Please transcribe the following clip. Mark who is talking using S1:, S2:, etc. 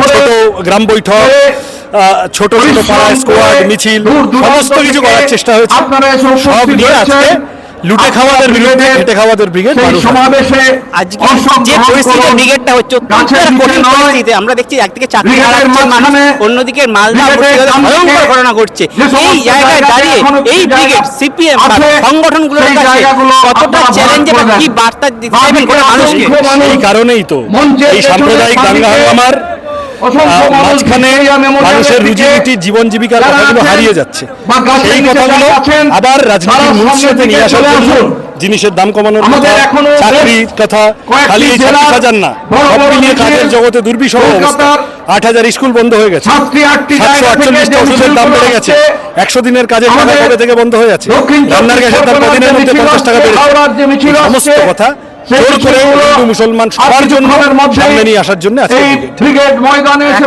S1: ছোট গ্রাম বৈঠক ছোট ছোট পাড়া স্কোয়াড মিছিল সমস্ত কিছু করার চেষ্টা হয়েছে। সব নিয়ে আজকে লুটে খাওয়াদের বিরুদ্ধে খেটে খাওয়াদের ব্রিগেড
S2: সমাবেশে
S3: আজকে যে পরিস্থিতিতে ব্রিগেডটা হচ্ছে
S2: গাছের
S3: কঠিন পরিস্থিতিতে। আমরা দেখছি একদিকে চাকরি হারাচ্ছে মানুষ অন্যদিকে মালদা ভয়ঙ্কর ঘটনা ঘটছে। এই জায়গায় দাঁড়িয়ে এই ব্রিগেড সিপিএম সংগঠনগুলোর কাছে কতটা চ্যালেঞ্জে বা কি বার্তা দিতে চাইবেন মানুষকে?
S1: এই কারণেই তো। এই সাম্প্রদায়িক দাঙ্গা
S2: দিকে
S1: মাঝখানে মানুষের রুজি রুটি জীবন জীবিকার কথাগুলো হারিয়ে যাচ্ছে। সেই কথাগুলো আবার রাজনীতির
S2: তারা
S1: মূল
S2: সামনের
S1: স্রোতে নিয়ে আসার জন্য জিনিসের দাম কমানোর কথা চাকরির কথা খালি এই হাজার না। সব মিলিয়ে কাজের জগতে দুর্বিষহ অবস্থা। আট হাজার স্কুল বন্ধ হয়ে গেছে। সাতশো আটচল্লিশটা ওষুধের দাম বেড়ে গেছে। একশো দিনের কাজের টাকা কবে থেকে বন্ধ হয়ে যাচ্ছে? রান্নার গ্যাসের দাম কদিনের মধ্যে পঞ্চাশ টাকা বেড়েছে। এই সমস্ত কথা জোর করে মুসলমান সবার জন্য সামনে নিয়ে আসার জন্য আজকে ব্রিগেড।
S2: ব্রিগেড ময়দানে এসে